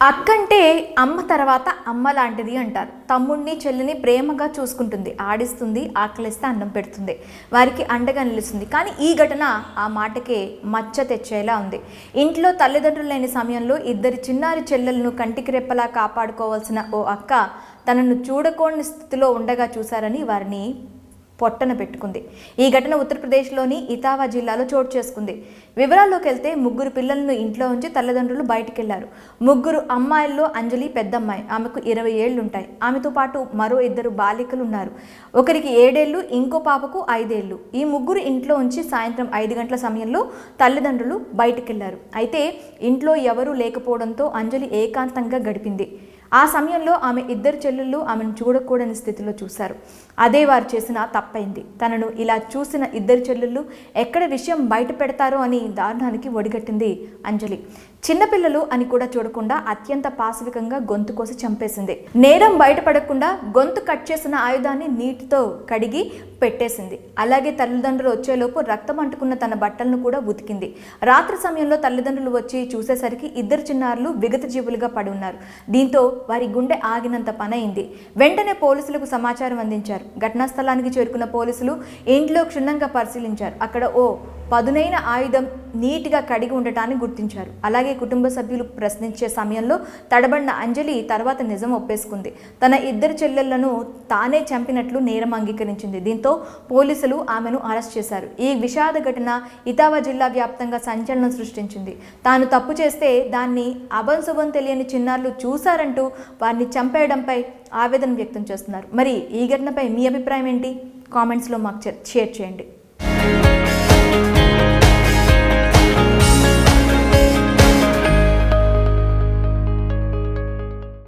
అక్కంటే అమ్మ తర్వాత అమ్మ లాంటిది అంటారు. తమ్ముడిని చెల్లిని ప్రేమగా చూసుకుంటుంది. ఆడిస్తుంది ఆకలిస్తే అన్నం పెడుతుంది. వారికి అండగా నిలుస్తుంది. కానీ ఈ ఘటన ఆ మాటకే మచ్చ తెచ్చేలా ఉంది. ఇంట్లో తల్లిదండ్రులు లేని సమయంలో ఇద్దరి చిన్నారి చెల్లెలను కంటికి రెప్పలా కాపాడుకోవాల్సిన ఓ అక్క తనను చూడకోని స్థితిలో ఉండగా చూశారని వారిని పొట్టన పెట్టుకుంది. ఈ ఘటన ఉత్తరప్రదేశ్లోని ఇతావా జిల్లాలో చోటు చేసుకుంది. వివరాల్లోకి వెళ్తే ముగ్గురు పిల్లలను ఇంట్లో ఉంచి తల్లిదండ్రులు బయటికెళ్ళారు. ముగ్గురు అమ్మాయిల్లో అంజలి పెద్దమ్మాయి. ఆమెకు ఇరవై ఏళ్ళు ఉంటాయి ఆమెతో పాటు మరో ఇద్దరు బాలికలు ఉన్నారు ఒకరికి ఏడేళ్ళు ఇంకో పాపకు ఐదేళ్ళు ఈ ముగ్గురు ఇంట్లో ఉంచి సాయంత్రం ఐదు గంటల సమయంలో తల్లిదండ్రులు బయటికెళ్ళారు. అయితే ఇంట్లో ఎవరూ లేకపోవడంతో అంజలి ఏకాంతంగా గడిపింది. ఆ సమయంలో ఆమె ఇద్దరు చెల్లెళ్ళు ఆమెను చూడకూడని స్థితిలో చూశారు. అదే వారు చేసిన తప్పైంది. తనను ఇలా చూసిన ఇద్దరు చెల్లెళ్ళు ఎక్కడ విషయం బయట పెడతారో అని దారుణానికి ఒడిగట్టింది అంజలి. చిన్నపిల్లలు అని కూడా చూడకుండా అత్యంత పాశవికంగా గొంతు కోసి చంపేసింది. నేరం బయటపడకుండా గొంతు కట్ చేసిన ఆయుధాన్ని నీటితో కడిగి పెట్టేసింది. అలాగే తల్లిదండ్రులు వచ్చేలోపు రక్తం అంటుకున్న తన బట్టలను కూడా ఉతికింది. రాత్రి సమయంలో తల్లిదండ్రులు వచ్చి చూసేసరికి ఇద్దరు చిన్నారులు విగత జీవులుగా పడి ఉన్నారు. దీంతో వారి గుండె ఆగినంత పనైంది. వెంటనే పోలీసులకు సమాచారం అందించారు. ఘటనా స్థలానికి చేరుకున్న పోలీసులు ఇంట్లో క్షుణ్ణంగా పరిశీలించారు. అక్కడ ఓ పదునైన ఆయుధం నీట్గా కడిగి ఉండటాన్ని గుర్తించారు. అలాగే కుటుంబ సభ్యులు ప్రశ్నించే సమయంలో తడబడిన అంజలి తర్వాత నిజం ఒప్పేసుకుంది. తన ఇద్దరు చెల్లెళ్ళను తానే చంపినట్లు నేరం అంగీకరించింది. దీంతో పోలీసులు ఆమెను అరెస్ట్ చేశారు. ఈ విషాద ఘటన ఇతావా జిల్లా వ్యాప్తంగా సంచలనం సృష్టించింది. తాను తప్పు చేస్తే దాన్ని అభంశుభం తెలియని చిన్నారులు చూశారంటూ వారిని చంపేయడంపై ఆవేదన వ్యక్తం చేస్తున్నారు. మరి ఈ ఘటనపై మీ అభిప్రాయం ఏంటి? కామెంట్స్లో మాకు షేర్ చేయండి.